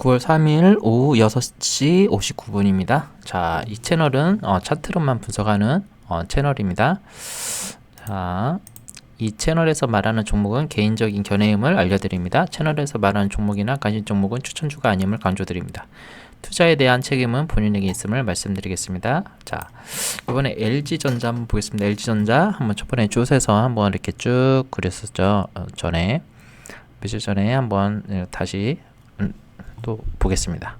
9월 3일 오후 6시 59분입니다. 자, 이 채널은 어, 차트로만 분석하는 어, 채널입니다. 자, 이 채널에서 말하는 종목은 개인적인 견해임을 알려드립니다. 채널에서 말하는 종목이나 관심 종목은 추천주가 아님을 강조드립니다. 투자에 대한 책임은 본인에게 있음을 말씀드리겠습니다. 자, 이번에 LG전자 한번 보겠습니다. LG전자 한번 첫 번째 쭈에서 한번 이렇게 쭉 그렸었죠. 어, 전에 며칠 전에 한번 예, 다시 음, 또 보겠습니다.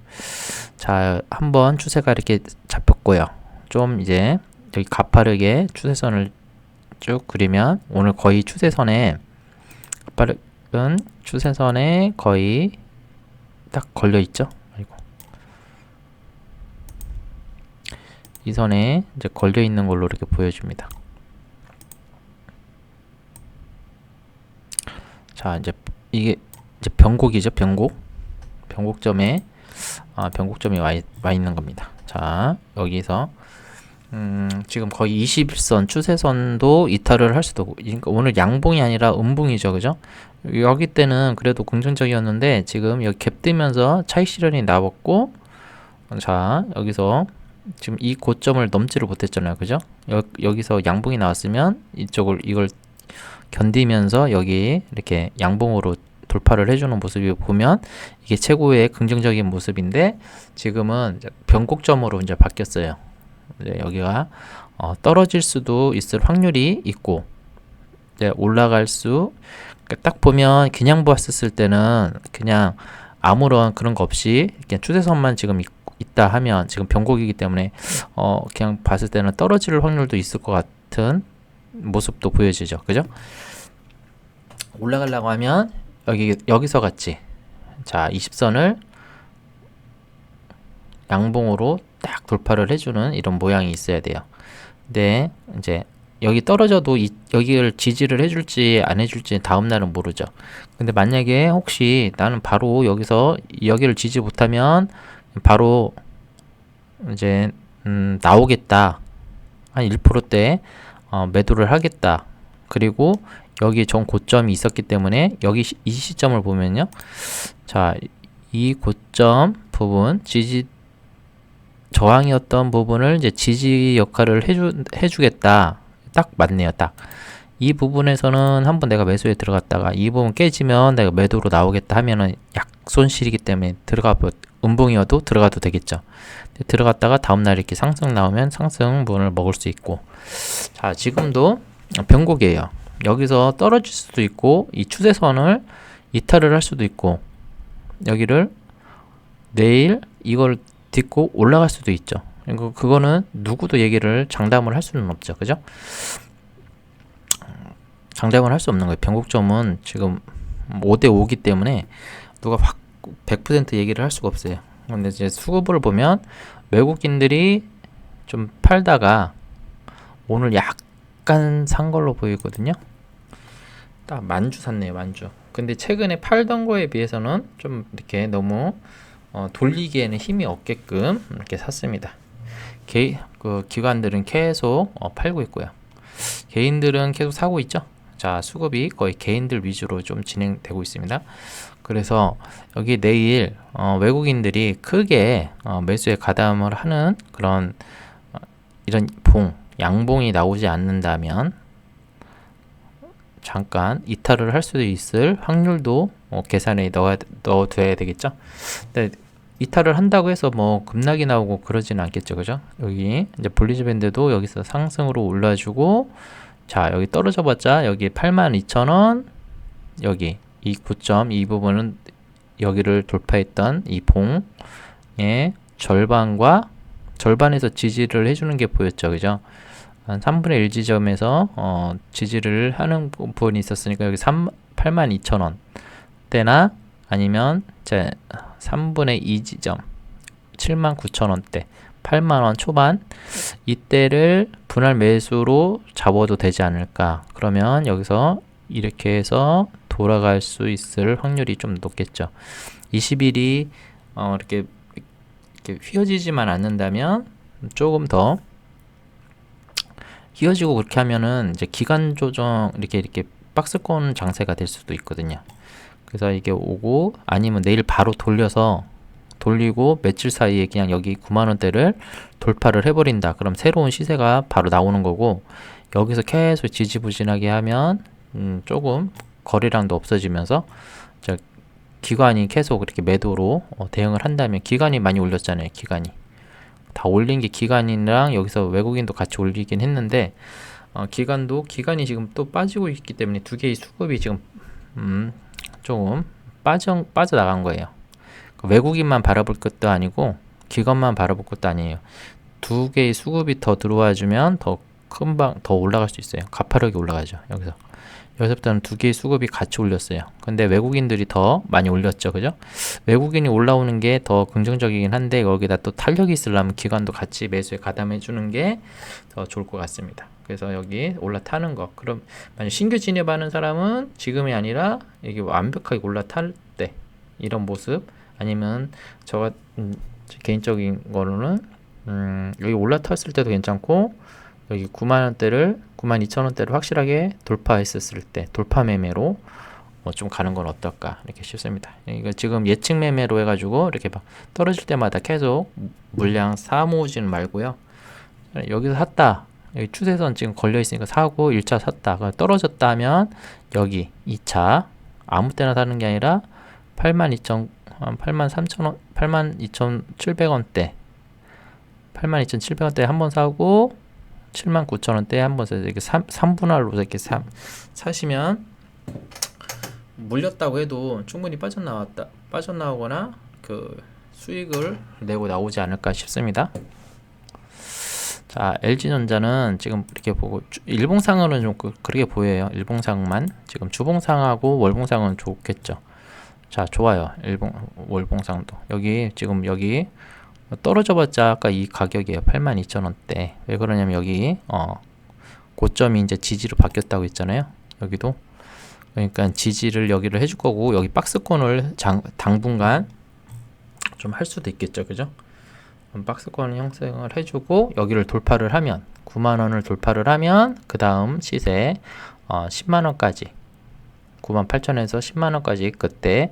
자, 한번 추세가 이렇게 잡혔고요. 좀 이제 여기 가파르게 추세선을 쭉 그리면 오늘 거의 추세선에 가파른 추세선에 거의 딱 걸려 있죠. 아이고. 이 선에 이제 걸려 있는 걸로 이렇게 보여줍니다. 자, 이제 이게 이제 변곡이죠, 변곡. 변곡점에 아, 변곡점이 와, 있, 와 있는 겁니다. 자, 여기서 음, 지금 거의 21선 추세선도 이탈을 할 수도 그러니까 오늘 양봉이 아니라 음봉이죠. 그죠? 여기 때는 그래도 긍정적이었는데 지금 여기 갭 뜨면서 차익 실현이 나왔고 자, 여기서 지금 이 고점을 넘지를 못했잖아요. 그죠? 여, 여기서 양봉이 나왔으면 이쪽을 이걸 견디면서 여기 이렇게 양봉으로 돌파를 해주는 모습이 보면 이게 최고의 긍정적인 모습인데 지금은 변곡점으로 이제 바뀌었어요. 이제 여기가 어, 떨어질 수도 있을 확률이 있고 이제 올라갈 수. 그러니까 딱 보면 그냥 보았을 때는 그냥 아무런 그런 거 없이 그냥 추세선만 지금 있, 다 하면 지금 변곡이기 때문에 어 그냥 봤을 때는 떨어질 확률도 있을 것 같은 모습도 보여지죠. 그죠? 올라가려고 하면 여기 여기서 같이 자 20선을 양봉으로 딱 돌파를 해주는 이런 모양이 있어야 돼요. 근데 이제 여기 떨어져도 이, 여기를 지지를 해줄지 안 해줄지 다음 날은 모르죠. 근데 만약에 혹시 나는 바로 여기서 여기를 지지 못하면 바로 이제 음, 나오겠다 한 1%대 어, 매도를 하겠다. 그리고 여기 전 고점이 있었기 때문에 여기 이 시점을 보면요. 자, 이 고점 부분 지지 저항이었던 부분을 이제 지지 역할을 해주 해주겠다. 딱 맞네요. 딱. 이 부분에서는 한번 내가 매수에 들어갔다가 이 부분 깨지면 내가 매도로 나오겠다 하면은 약손실이기 때문에 들어가 음봉이어도 들어가도 되겠죠. 들어갔다가 다음날 이렇게 상승 나오면 상승 분을 먹을 수 있고 자 지금도 변곡이에요. 여기서 떨어질 수도 있고 이 추세선을 이탈을 할 수도 있고 여기를 내일 이걸 딛고 올라갈 수도 있죠. 그리고 그거는 누구도 얘기를 장담을 할 수는 없죠. 그죠? 장담을 할 수 없는 거예요. 변곡점은 지금 5대 5기 때문에 누가 확 100% 얘기를 할 수가 없어요. 근데 이제 수급을 보면 외국인들이 좀 팔다가 오늘 약간 산 걸로 보이거든요. 딱 만주 샀네요, 만주. 근데 최근에 팔던 거에 비해서는 좀 이렇게 너무 어, 돌리기에는 힘이 없게끔 이렇게 샀습니다. 개, 그 기관들은 계속 어, 팔고 있고요. 개인들은 계속 사고 있죠. 자, 수급이 거의 개인들 위주로 좀 진행되고 있습니다. 그래서 여기 내일 어, 외국인들이 크게 어, 매수에 가담을 하는 그런 어, 이런 봉, 양봉이 나오지 않는다면 잠깐 이탈을 할 수도 있을 확률도 어, 계산에 넣어 넣어둬야 되겠죠. 근데 이탈을 한다고 해서 뭐 급락이 나오고 그러지는 않겠죠, 그죠? 여기 이제 볼리지 밴드도 여기서 상승으로 올라주고 자 여기 떨어져 봤자 여기 82,000원 여기 이 9점 이 부분은 여기를 돌파했던 이 봉의 절반과 절반에서 지지를 해주는 게 보였죠, 그죠? 한 3분의 1 지점에서 어, 지지를 하는 부분이 있었으니까 여기 3, 82,000원 대나 아니면 제 3분의 2 지점 79,000원 대 8만원 초반 이때를 분할 매수로 잡아도 되지 않을까. 그러면 여기서 이렇게 해서 돌아갈 수 있을 확률이 좀 높겠죠. 20일이 어, 이렇게, 이렇게 휘어지지만 않는다면 조금 더 휘어지고 그렇게 하면은 이제 기간 조정 이렇게 이렇게 박스권 장세가 될 수도 있거든요. 그래서 이게 오고 아니면 내일 바로 돌려서 돌리고 며칠 사이에 그냥 여기 9만 원대를 돌파를 해버린다. 그럼 새로운 시세가 바로 나오는 거고 여기서 계속 지지부진하게 하면 음, 조금 거래량도 없어지면서 저 기관이 계속 이렇게 매도로 어, 대응을 한다면 기관이 많이 올렸잖아요. 기관이 다 올린 게 기관이랑 여기서 외국인도 같이 올리긴 했는데 어, 기관도 기관이 지금 또 빠지고 있기 때문에 두 개의 수급이 지금 음, 조금 빠져 빠져 나간 거예요. 그 외국인만 바라볼 것도 아니고 기관만 바라볼 것도 아니에요. 두 개의 수급이 더 들어와 주면 더큰방더 올라갈 수 있어요. 가파르게 올라가죠. 여기서 여기서부터는 두 개의 수급이 같이 올렸어요. 근데 외국인들이 더 많이 올렸죠. 그죠? 외국인이 올라오는 게 더 긍정적이긴 한데 거기다 또 탄력이 있으려면 기관도 같이 매수에 가담해 주는 게 더 좋을 것 같습니다. 그래서 여기 올라타는 거. 그럼 만약 신규 진입하는 사람은 지금이 아니라 이게 완벽하게 올라탈 때 이런 모습 아니면 저가 음, 제 개인적인 거로는 음, 여기 올라탔을 때도 괜찮고 여기 9만 원대를 9만 2천 원대를 확실하게 돌파했었을 때 돌파 매매로 뭐 좀 가는 건 어떨까 이렇게 싶습니다. 이거 지금 예측 매매로 해가지고 이렇게 막 떨어질 때마다 계속 물량 사 모으지는 말고요. 여기서 샀다. 여기 추세선 지금 걸려 있으니까 사고 1차 샀다. 그럼 떨어졌다 하면 여기 2차 아무 때나 사는 게 아니라 82,000한 83,000원 82,700원대 82,700원대 한 번 사고 79,000원대 한번 사서 이렇게 3, 3분할로 이렇게 사, 사시면 물렸다고 해도 충분히 빠져나왔다 빠져나오거나 그 수익을 내고 나오지 않을까 싶습니다. 자, LG전자는 지금 이렇게 보고 주- 일봉상으로는 좀 그- 그렇게 보여요. 일봉상만 지금 주봉상하고 월봉상은 좋겠죠. 자, 좋아요. 일봉 월봉상도 여기 지금 여기 떨어져봤자 아까 이 가격이에요. 82,000원대. 왜 그러냐면 여기 어 고점이 이제 지지로 바뀌었다고 했잖아요. 여기도 그러니까 지지를 여기를 해줄 거고 여기 박스권을 장, 당분간 좀 할 수도 있겠죠, 그죠? 박스권 형성을 해주고 여기를 돌파를 하면 9만 원을 돌파를 하면 그 다음 시세 어, 10만 원까지 9만 8천에서 10만 원까지 그때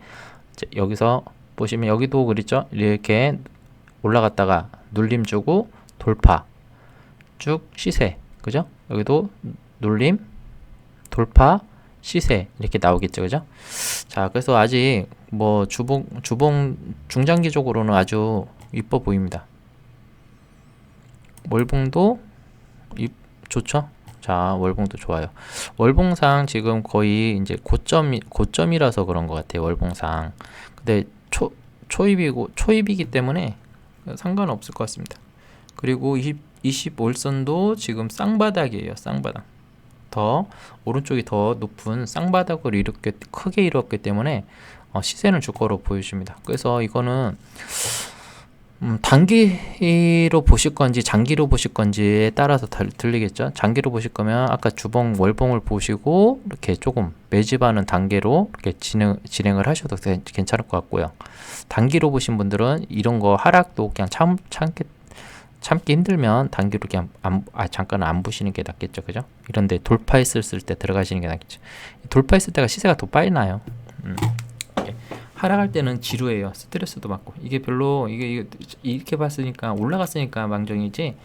여기서 보시면 여기도 그랬죠? 이렇게 올라갔다가 눌림 주고 돌파 쭉 시세 그죠? 여기도 눌림 돌파 시세 이렇게 나오겠죠 그죠? 자 그래서 아직 뭐 주봉 주봉 중장기적으로는 아주 이뻐 보입니다. 월봉도 이 좋죠? 자 월봉도 좋아요. 월봉상 지금 거의 이제 고점 고점이라서 그런 것 같아요 월봉상. 근데 초 초입이고 초입이기 때문에 상관없을 것 같습니다. 그리고 20, 25일선도 지금 쌍바닥이에요. 쌍바닥. 더 오른쪽이 더 높은 쌍바닥을 이렇게 크게 이뤘기 때문에 어, 시세는 줄 거로 보여집니다. 그래서 이거는 음, 단기로 보실 건지 장기로 보실 건지에 따라서 달, 들리겠죠. 장기로 보실 거면 아까 주봉 월봉을 보시고 이렇게 조금 매집하는 단계로 이렇게 진행, 진행을 하셔도 되- 괜찮을 것 같고요. 단기로 보신 분들은 이런 거 하락도 그냥 참 참기 참기 힘들면 단기로 그냥 안, 아, 잠깐 안 보시는 게 낫겠죠, 그죠? 이런데 돌파했을 때 들어가시는 게 낫겠죠. 돌파했을 때가 시세가 더 빨리 나요. 음. 하락할 때는 지루해요. 스트레스도 받고 이게 별로 이게, 이게 이렇게 봤으니까 올라갔으니까 망정이지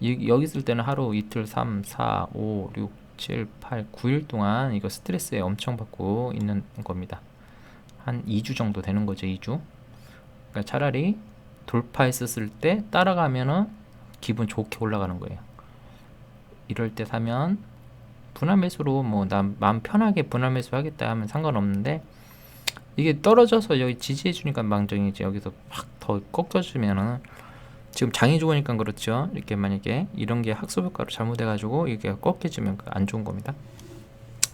이, 여기 있을 때는 하루 이틀 3, 4, 5, 6, 7, 8, 9일 동안 이거 스트레스에 엄청 받고 있는 겁니다. 한 2주 정도 되는 거죠, 2주. 그러니까 차라리 돌파했었을 때 따라가면은 기분 좋게 올라가는 거예요. 이럴 때 사면 분할 매수로 뭐난 마음 편하게 분할 매수 하겠다 하면 상관없는데 이게 떨어져서 여기 지지해 주니까 망정이지 여기서 확 더 꺾여주면은 지금 장이 좋으니까 그렇죠. 이렇게 만약에 이런 게 학습 효과로 잘못해 가지고 이게 꺾여지면 그안 좋은 겁니다.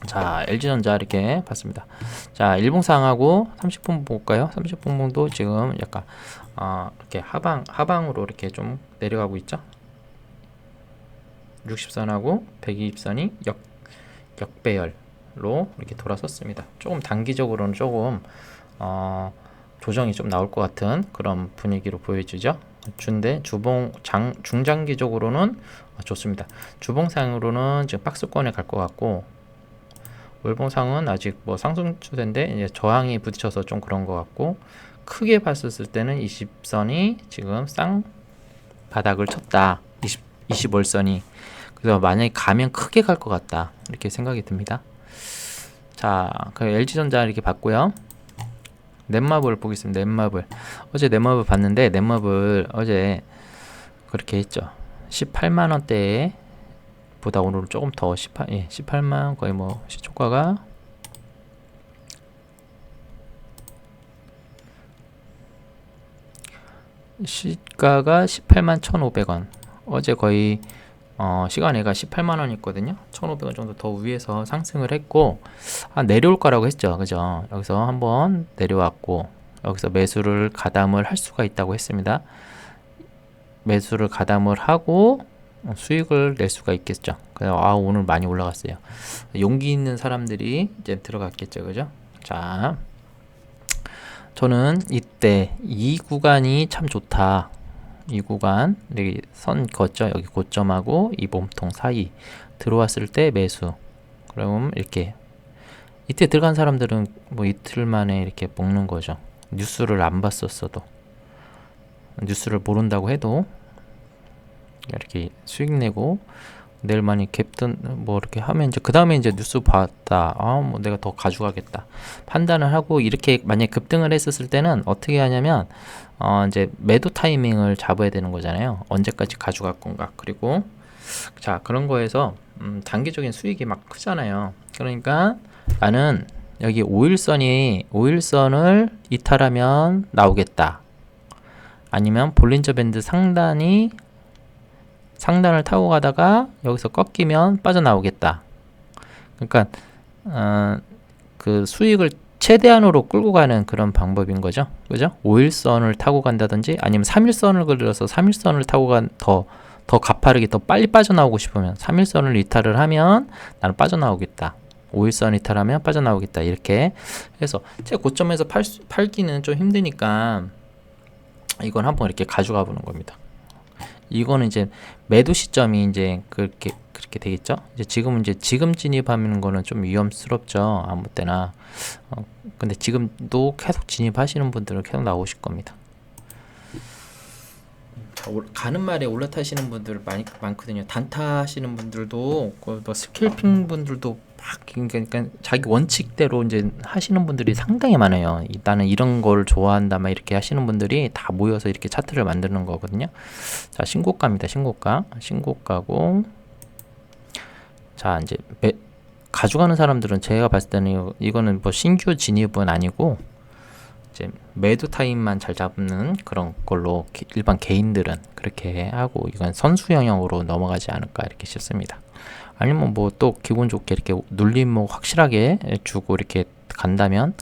자 LG전자 이렇게 봤습니다. 자 일봉상하고 30분 볼까요? 30분봉도 지금 약간 어, 이렇게 하방 하방으로 이렇게 좀 내려가고 있죠? 60선하고 120선이 역 역배열 로 이렇게 돌아섰습니다. 조금 단기적으로는 조금 어, 조정이 좀 나올 것 같은 그런 분위기로 보여지죠. 준데 주봉 장 중장기적으로는 어, 좋습니다. 주봉상으로는 지금 박스권에 갈 것 같고 월봉상은 아직 뭐 상승 추세인데 이제 저항이 부딪혀서 좀 그런 것 같고 크게 봤었을 때는 20선이 지금 쌍 바닥을 쳤다. 20 25선이 그래서 만약에 가면 크게 갈 것 같다. 이렇게 생각이 듭니다. 자, 그 LG전자 이렇게 봤고요. 넷마블 보겠습니다. 넷마블. 어제 넷마블 봤는데 넷마블 어제 그렇게 했죠. 18만 원대에 보다 오늘은 조금 더 18, 예, 18만 거의 뭐 시초가가 시가가 18만 1,500원. 어제 거의 어, 시간에가 18만 원이었거든요. 1,500원 정도 더 위에서 상승을 했고 아, 내려올 거라고 했죠. 그죠? 여기서 한번 내려왔고 여기서 매수를 가담을 할 수가 있다고 했습니다. 매수를 가담을 하고 수익을 낼 수가 있겠죠. 그래서 아 오늘 많이 올라갔어요. 용기 있는 사람들이 이제 들어갔겠죠. 그죠? 자. 저는 이때 이 구간이 참 좋다. 이 구간 여기 선 걷죠. 여기 고점하고 이 몸통 사이 들어왔을 때 매수. 그럼 이렇게 이때 들어간 사람들은 뭐 이틀 만에 이렇게 먹는 거죠. 뉴스를 안 봤었어도. 뉴스를 모른다고 해도 이렇게 수익 내고 내일 많이 갭든 뭐 이렇게 하면 이제 그 다음에 이제 뉴스 봤다. 아뭐 내가 더 가져가겠다. 판단을 하고 이렇게 만약 급등을 했었을 때는 어떻게 하냐면 어 이제 매도 타이밍을 잡아야 되는 거잖아요. 언제까지 가져갈 건가. 그리고 자 그런 거에서 음 단기적인 수익이 막 크잖아요. 그러니까 나는 여기 5일선이 5일선을 이탈하면 나오겠다. 아니면 볼린저 밴드 상단이 상단을 타고 가다가 여기서 꺾이면 빠져나오겠다. 그러니까 어, 그 수익을 최대한으로 끌고 가는 그런 방법인 거죠. 그죠? 5일선을 타고 간다든지 아니면 3일선을 그려서 3일선을 타고 간 더 더 가파르게 더 빨리 빠져나오고 싶으면 3일선을 이탈을 하면 나는 빠져나오겠다. 5일선 이탈하면 빠져나오겠다. 이렇게 해서 최고점에서 팔, 수- 팔기는 좀 힘드니까 이건 한번 이렇게 가져가 보는 겁니다. 이거는 이제 매도 시점이 이제 그렇게 그렇게 되겠죠. 이제 지금은 이제 지금 진입하는 거는 좀 위험스럽죠. 아무 때나. 어, 근데 지금도 계속 진입하시는 분들은 계속 나오실 겁니다. 가는 말에 올라타시는 분들 많이 많거든요. 단타 하시는 분들도 그뭐 스킬핑 분들도 막 그러니까 자기 원칙대로 이제 하시는 분들이 상당히 많아요. 이- 나는 이런 걸 좋아한다 막 이렇게 하시는 분들이 다 모여서 이렇게 차트를 만드는 거거든요. 자, 신고가입니다. 신고가. 신고가고 자, 이제 매, 가져가는 사람들은 제가 봤을 때는 이거- 이거는 뭐 신규 진입은 아니고 이제 매도 타임만 잘 잡는 그런 걸로 기- 일반 개인들은 그렇게 하고 이건 선수 영역으로 넘어가지 않을까 이렇게 싶습니다. 아니면 뭐 또 기분 좋게 이렇게 눌림목 확실하게 주고 이렇게 간다면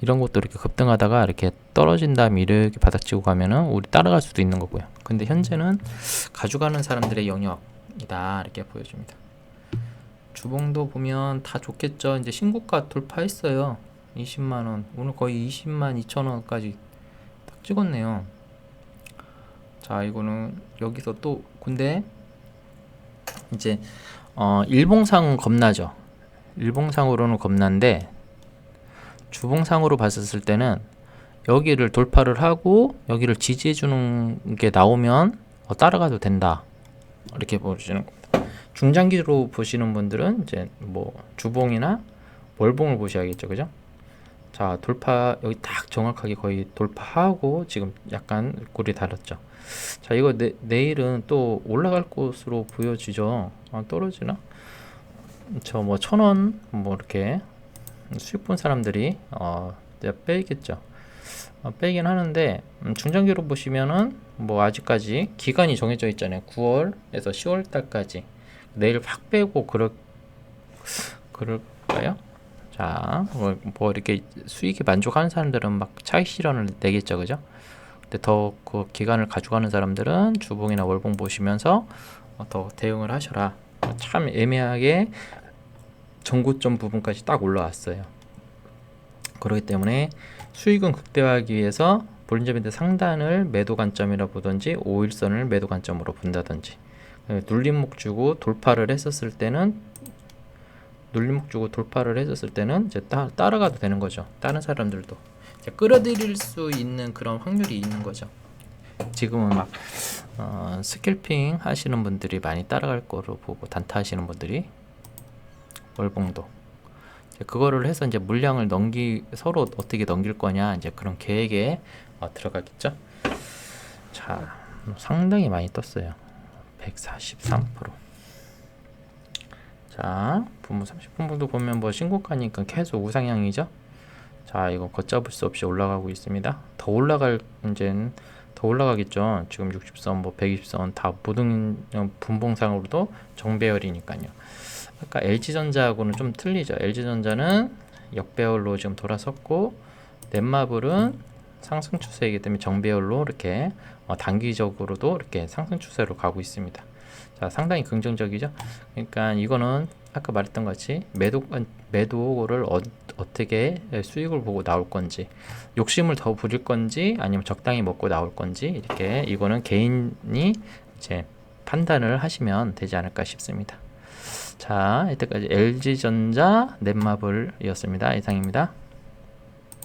이런 것도 이렇게 급등하다가 이렇게 떨어진 다음에 이렇게 바닥치고 가면은 우리 따라갈 수도 있는 거고요. 근데 현재는 가져가는 사람들의 영역이다 이렇게 보여줍니다. 주봉도 보면 다 좋겠죠. 이제 신고가 돌파했어요. 20만 원. 오늘 거의 20만 2천 원까지 딱 찍었네요. 자, 이거는 여기서 또 근데 이제 어 일봉상은 겁나죠. 일봉상으로는 겁난데 주봉상으로 봤었을 때는 여기를 돌파를 하고 여기를 지지해 주는 게 나오면 어, 따라가도 된다. 이렇게 보시는 겁니다. 중장기로 보시는 분들은 이제 뭐 주봉이나 월봉을 보셔야겠죠. 그죠? 자, 돌파 여기 딱 정확하게 거의 돌파하고 지금 약간 꿀이 달았죠. 자, 이거 내, 내일은 또 올라갈 것으로 보여지죠. 아, 떨어지나? 저 뭐 천원 뭐 이렇게 수익 본 사람들이 어 빼겠죠. 어, 빼긴 하는데 음, 중장기로 보시면은 뭐 아직까지 기간이 정해져 있잖아요. 9월에서 10월 달까지 내일 확 빼고 그럴 그럴까요? 자, 뭐, 뭐 이렇게 수익이 만족하는 사람들은 막 차익 실현을 내겠죠, 그죠? 근데 더 그 기간을 가져가는 사람들은 주봉이나 월봉 보시면서 어, 더 대응을 하셔라. 참 애매하게 전고점 부분까지 딱 올라왔어요. 그렇기 때문에 수익은 극대화하기 위해서 볼린저 밴드 상단을 매도 관점이라 보든지 5일선을 매도 관점으로 본다든지 예, 눌림목 주고 돌파를 했었을 때는 눌림목 주고 돌파를 했었을 때는 이제 따, 따라가도 되는 거죠. 다른 사람들도 끌어들일 수 있는 그런 확률이 있는 거죠. 지금은 막 어, 스캘핑 하시는 분들이 많이 따라갈 거로 보고 단타 하시는 분들이 월봉도 그거를 해서 이제 물량을 넘기 서로 어떻게 넘길 거냐 이제 그런 계획에 어, 들어가겠죠. 자, 상당히 많이 떴어요. 143%. 자, 분모 30분봉도 보면 뭐 신고가니까 계속 우상향이죠. 자, 이거 걷잡을 수 없이 올라가고 있습니다. 더 올라갈 이제는 더 올라가겠죠. 지금 60선, 뭐 120선 다 모든 분봉상으로도 정배열이니까요. 아까 LG전자하고는 좀 틀리죠. LG전자는 역배열로 지금 돌아섰고 넷마블은 상승 추세이기 때문에 정배열로 이렇게 어, 단기적으로도 이렇게 상승 추세로 가고 있습니다. 자, 상당히 긍정적이죠. 그러니까 이거는 아까 말했던 것 같이 매도 매도를 어, 어떻게 수익을 보고 나올 건지 욕심을 더 부릴 건지 아니면 적당히 먹고 나올 건지 이렇게 이거는 개인이 이제 판단을 하시면 되지 않을까 싶습니다. 자, 이때까지 LG전자 넷마블이었습니다. 이상입니다.